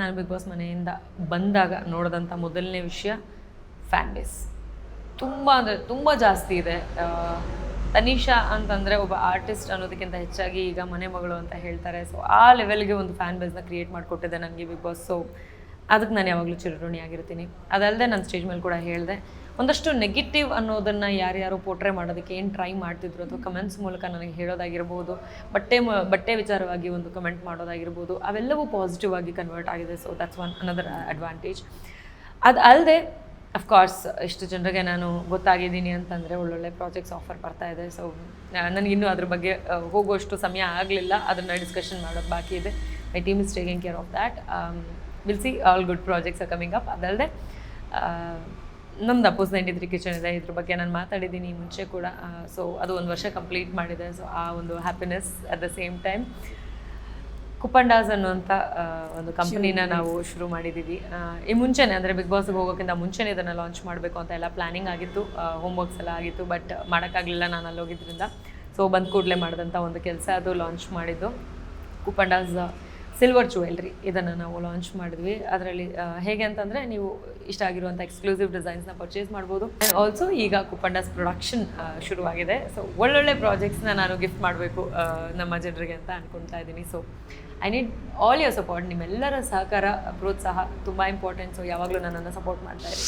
ನಾನು big boss ಮನೆಯಿಂದ ಬಂದಾಗ ನೋಡಿದಂಥ ಮೊದಲನೇ ವಿಷಯ ಫ್ಯಾನ್ ಬೇಸ್ ತುಂಬ ಅಂದರೆ ತುಂಬ ಜಾಸ್ತಿ ಇದೆ. ತನಿಷಾ ಅಂತಂದರೆ ಒಬ್ಬ ಆರ್ಟಿಸ್ಟ್ ಅನ್ನೋದಕ್ಕಿಂತ ಹೆಚ್ಚಾಗಿ ಈಗ ಮನೆ ಮಗಳು ಅಂತ ಹೇಳ್ತಾರೆ. ಸೊ ಆ ಲೆವೆಲ್ಗೆ ಒಂದು ಫ್ಯಾನ್ ಬೇಸ್ನ ಕ್ರಿಯೇಟ್ ಮಾಡಿಕೊಟ್ಟಿದೆ ನನಗೆ ಬಿಗ್ ಬಾಸ್ ಸೊ ಅದಕ್ಕೆ ನಾನು ಯಾವಾಗಲೂ ಚಿರಋಣಿಯಾಗಿರ್ತೀನಿ. ಅದಲ್ಲದೆ ನಾನು ಸ್ಟೇಜ್ ಮೇಲೆ ಕೂಡ ಹೇಳಿದೆ. ಒಂದಷ್ಟು ನೆಗೆಟಿವ್ ಅನ್ನೋದನ್ನು ಯಾರ್ಯಾರು ಪೋಟ್ರೆ ಮಾಡೋದಕ್ಕೆ ಏನು ಟ್ರೈ ಮಾಡ್ತಿದ್ರು ಅಥವಾ ಕಮೆಂಟ್ಸ್ ಮೂಲಕ ನನಗೆ ಹೇಳೋದಾಗಿರ್ಬೋದು, ಬಟ್ಟೆ ಬಟ್ಟೆ ವಿಚಾರವಾಗಿ ಒಂದು ಕಮೆಂಟ್ ಮಾಡೋದಾಗಿರ್ಬೋದು, ಅವೆಲ್ಲವೂ ಪಾಸಿಟಿವ್ ಆಗಿ ಕನ್ವರ್ಟ್ ಆಗಿದೆ. So that's one another advantage ಅದು ಅಲ್ಲದೆ ಅಫ್ಕೋರ್ಸ್ ಇಷ್ಟು ಜನರಿಗೆ ನಾನು ಗೊತ್ತಾಗಿದ್ದೀನಿ ಅಂತಂದರೆ ಒಳ್ಳೊಳ್ಳೆ ಪ್ರಾಜೆಕ್ಟ್ಸ್ ಆಫರ್ ಬರ್ತಾ ಇದೆ. ಸೊ ನನಗಿನ್ನೂ ಅದ್ರ ಬಗ್ಗೆ ಹೋಗುವಷ್ಟು ಸಮಯ ಆಗಲಿಲ್ಲ. ಅದನ್ನು ಡಿಸ್ಕಷನ್ ಮಾಡೋದು ಬಾಕಿ ಇದೆ. My team is taking care of that will see all good projects are coming up ಅದಲ್ಲದೆ ನಮ್ದು ಅಪೋಸ್ ನೈಂಟಿ ತ್ರೀ ಕಿಚನ್ ಇದೆ ಇದ್ರ ಬಗ್ಗೆ ನಾನು ಮಾತಾಡಿದ್ದೀನಿ ಮುಂಚೆ ಕೂಡ. ಸೊ ಅದು ಒಂದು ವರ್ಷ ಕಂಪ್ಲೀಟ್ ಮಾಡಿದೆ ಸೊ ಆ ಒಂದು happiness at the same time Kuppandas ಅನ್ನುವಂಥ ಒಂದು ಕಂಪ್ನಿನ ನಾವು ಶುರು ಮಾಡಿದ್ದೀವಿ ಈ ಮುಂಚೆನೇ ಅಂದರೆ ಬಿಗ್ ಬಾಸ್ಗೆ ಹೋಗೋಕ್ಕಿಂತ ಮುಂಚೆನೇ ಇದನ್ನು ಲಾಂಚ್ ಮಾಡಬೇಕು ಅಂತ ಎಲ್ಲ ಪ್ಲ್ಯಾನಿಂಗ್ ಆಗಿತ್ತು. ಹೋಮ್ ವರ್ಕ್ಸ್ ಎಲ್ಲ ಆಗಿತ್ತು ಬಟ್ ಮಾಡೋಕ್ಕಾಗಲಿಲ್ಲ ನಾನು ಅಲ್ಲಿ ಹೋಗಿದ್ರಿಂದ ಸೊ ಬಂದ ಕೂಡಲೇ ಮಾಡಿದಂಥ ಒಂದು ಕೆಲಸ ಅದು ಲಾಂಚ್ ಮಾಡಿದ್ದು. ಕುಪ್ಪಂಡಾಸ್ ಸಿಲ್ವರ್ ಜುವೆಲ್ರಿ ಇದನ್ನು ನಾವು ಲಾಂಚ್ ಮಾಡಿದ್ವಿ. ಅದರಲ್ಲಿ ಹೇಗೆ ಅಂತಂದರೆ ನೀವು ಇಷ್ಟ ಆಗಿರುವಂಥ ಎಕ್ಸ್ಕ್ಲೂಸಿವ್ ಡಿಸೈನ್ಸ್ನ ಪರ್ಚೇಸ್ ಮಾಡ್ಬೋದು. ಆ್ಯಂಡ್ ಆಲ್ಸೋ ಈಗ ಕುಪ್ಪಂಡಾಸ್ ಪ್ರೊಡಕ್ಷನ್ ಶುರುವಾಗಿದೆ. ಸೊ ಒಳ್ಳೊಳ್ಳೆ ಪ್ರಾಜೆಕ್ಟ್ಸ್ನ ನಾನು ಗಿಫ್ಟ್ ಮಾಡಬೇಕು ನಮ್ಮ ಜನರಿಗೆ ಅಂತ ಅನ್ಕೊತಾ ಇದ್ದೀನಿ. So I need all your support ನಿಮ್ಮೆಲ್ಲರ ಸಹಕಾರ, ಪ್ರೋತ್ಸಾಹ ತುಂಬ ಇಂಪಾರ್ಟೆಂಟ್ ಸೊ ಯಾವಾಗಲೂ ನನ್ನನ್ನು ಸಪೋರ್ಟ್ ಮಾಡ್ತಾ ಇರಿ.